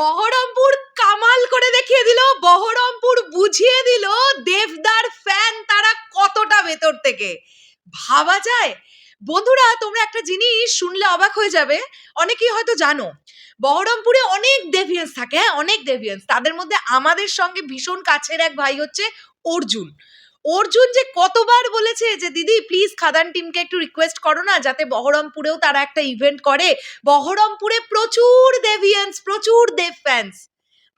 বহরমপুর কামাল করে দেখিয়ে দিল, বহরমপুর বুঝিয়ে দিল দেবদার ফ্যান তারা কতটা ভেতর থেকে। ভাবা যায়? বন্ধুরা, তোমরা একটা জিনিস শুনলে অবাক হয়ে যাবে, অনেকেই হয়তো জানো, বহরমপুরে অনেক দেভিয়েন্স থাকে হ্যাঁ? অনেক দেভিয়েন্স তাদের মধ্যে আমাদের সঙ্গে ভীষণ কাছের এক ভাই হচ্ছে অর্জুন। অর্জুন যে কতবার বলেছে যে, দিদি প্লিজ খাদান টিমকে একটু রিকোয়েস্ট করো না, যাতে বহরমপুরেও তারা একটা ইভেন্ট করে। বহরমপুরে প্রচুর দেভিয়েন্স প্রচুর দেব ফ্যান্স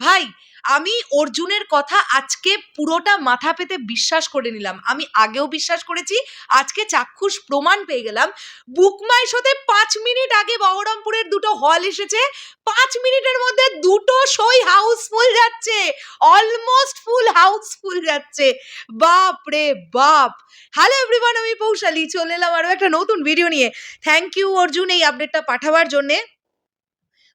ভাই আমি অর্জুনের কথা আজকে পুরোটা মাথা পেতে বিশ্বাস করে নিলাম। আমি আগেও বিশ্বাস করেছি, আজকে চাক্ষুষ প্রমাণ পেয়ে গেলাম। বুকমাই শোতে পাঁচ মিনিট আগে বহরমপুরের দুটো হল এসেছে। পাঁচ মিনিটের মধ্যে দুটো সই হাউসফুল যাচ্ছে। অলমোস্ট ফুল হাউসফুল যাচ্ছে। বাপ রে বাপ। হ্যালো এভরিওয়ান আমি পৌশালী। চলে এলাম আরও একটা নতুন ভিডিও নিয়ে। থ্যাংক ইউ অর্জুন এই আপডেটটা পাঠাবার জন্যে।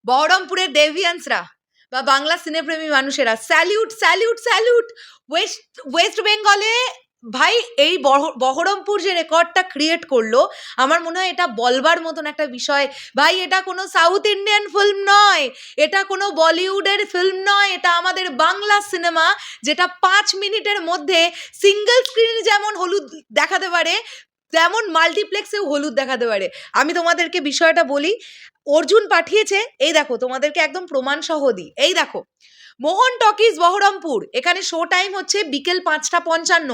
বহরমপুরের দেভিয়ান্সরা বা বাংলা সিনেপ্রেমী মানুষেরা, salute salute salute, West West বেঙ্গলে ভাই এই বহ- বহরমপুর যে রেকর্ডটা ক্রিয়েট করল, আমার মনে হয় এটা বলবার মতন একটা বিষয়। ভাই, এটা কোনো সাউথ ইন্ডিয়ান ফিল্ম নয়, এটা কোনো বলিউডের ফিল্ম নয়, এটা আমাদের বাংলা সিনেমা যেটা পাঁচ মিনিটের মধ্যে সিঙ্গেল স্ক্রিন যেমন হলুদ দেখাতে পারে, তেমন মাল্টিপ্লেক্সেও হলুদ দেখাতে পারে। আমি তোমাদেরকে বিষয়টা বলি অর্জুন পাঠিয়েছে, এই দেখো তোমাদেরকে একদম প্রমাণ সহ দিই, এই দেখো। মোহন টকিজ বহরমপুর, এখানে শো টাইম হচ্ছে বিকেল পাঁচটা পঞ্চান্ন।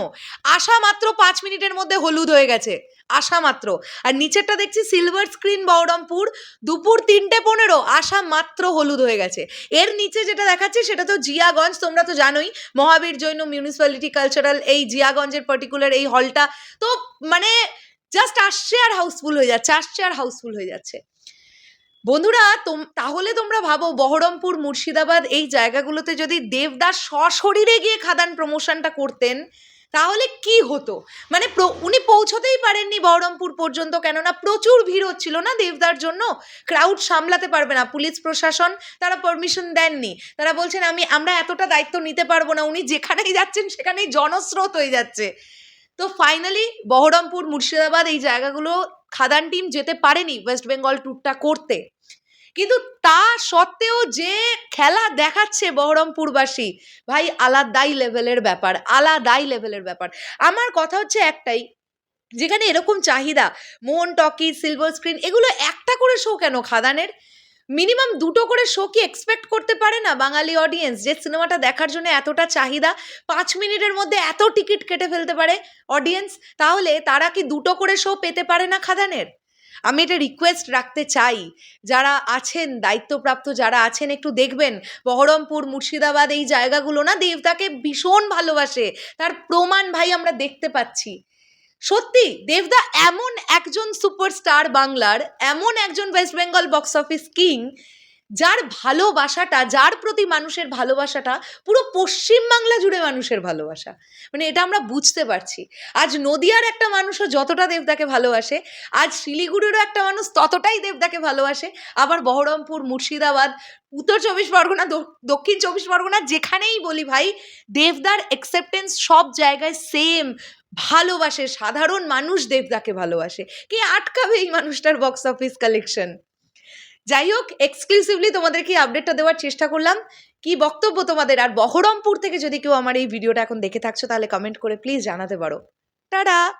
আসা মাত্র পাঁচ মিনিটের মধ্যে হলুদ হয়ে গেছে আসা মাত্র। আর নিচেরটা দেখছি সিলভার স্ক্রিন বহরমপুর, দুপুর তিনটে পনেরো আসা মাত্র হলুদ হয়ে গেছে। এর নিচে যেটা দেখাচ্ছে সেটা তো জিয়াগঞ্জ, তোমরা তো জানোই, মহাবীর জৈন মিউনিসিপ্যালিটি কালচারাল এই জিয়াগঞ্জের পার্টিকুলার এই হলটা তো মানে জাস্ট আসছে আর হাউসফুল হয়ে যাচ্ছে, আসছে আর হাউসফুল হয়ে যাচ্ছে। বন্ধুরা তাহলে তোমরা ভাবো বহরমপুর, মুর্শিদাবাদ এই জায়গাগুলোতে যদি দেবদাস সশরীরে গিয়ে খাদান প্রমোশনটা করতেন, তাহলে কি হতো? মানে উনি পৌঁছতেই পারেননি বহরমপুর পর্যন্ত, কেননা প্রচুর ভিড় হচ্ছিল না দেবদার জন্য। ক্রাউড সামলাতে পারবে না, পুলিশ প্রশাসন তারা পারমিশন দেননি। তারা বলছেন, আমি, আমরা এতটা দায়িত্ব নিতে পারব না। উনি যেখানেই যাচ্ছেন, সেখানেই জনস্রোত হয়ে যাচ্ছে। তো ফাইনালি বহরমপুর, মুর্শিদাবাদ এই জায়গাগুলো খাদান টিম যেতে পারেনি ওয়েস্ট বেঙ্গল ট্যুরটা করতে। কিন্তু তা সত্ত্বেও যে খেলা দেখাচ্ছে বহরমপুরবাসী, ভাই আলাদাই লেভেলের ব্যাপার, আলাদাই লেভেলের ব্যাপার। আমার কথা হচ্ছে একটাই, যেখানে এরকম চাহিদা মোহন টকি সিলভার স্ক্রিন এগুলো একটা করে শো কেন খাদানের? মিনিমাম দুটো করে শো কি এক্সপেক্ট করতে পারে না বাঙালি অডিয়েন্স যে সিনেমাটা দেখার জন্য এতটা চাহিদা, পাঁচ মিনিটের মধ্যে এত টিকিট কেটে ফেলতে পারে অডিয়েন্স তাহলে তারা কি দুটো করে শো পেতে পারে না খাদানের? আমি এটা রিকোয়েস্ট রাখতে চাই। যারা আছেন, দায়িত্বপ্রাপ্ত যারা আছেন, একটু দেখবেন, বহরমপুর, মুর্শিদাবাদ এই জায়গাগুলো না দেবদাকে ভীষণ ভালোবাসে। তার প্রমাণ ভাই আমরা দেখতে পাচ্ছি। সত্যি, দেবদা এমন একজন সুপারস্টার বাংলার, এমন একজন West Bengal box office king, যার ভালোবাসাটা, যার প্রতি মানুষের ভালোবাসাটা পুরো পশ্চিম বাংলা জুড়ে মানুষের ভালোবাসা। মানে এটা আমরা বুঝতে পারছি। আজ নদিয়ার একটা মানুষও যতটা দেবদাকে ভালোবাসে, আজ শিলিগুড়িরও একটা মানুষ ততটাই দেবদাকে ভালোবাসে, আবার বহরমপুর, মুর্শিদাবাদ, উত্তর চব্বিশ পরগনা দক্ষিণ চব্বিশ পরগনা, যেখানেই বলি ভাই, দেবদার অ্যাকসেপ্টেন্স সব জায়গায় সেম ভালোবাসে, সাধারণ মানুষ দেবদাকে ভালোবাসে। কে আটকাবে এই মানুষটার বক্স অফিস কালেকশন যাই হোক এক্সক্লুসিভলি তোমাদেরকে আপডেটটা দেওয়ার চেষ্টা করলাম। কি বক্তব্য তোমাদের? আর বহরমপুর থেকে যদি কেউ আমার এই ভিডিওটা এখন দেখে থাকছো, তাহলে কমেন্ট করে প্লিজ জানাতে পারো। টাটা!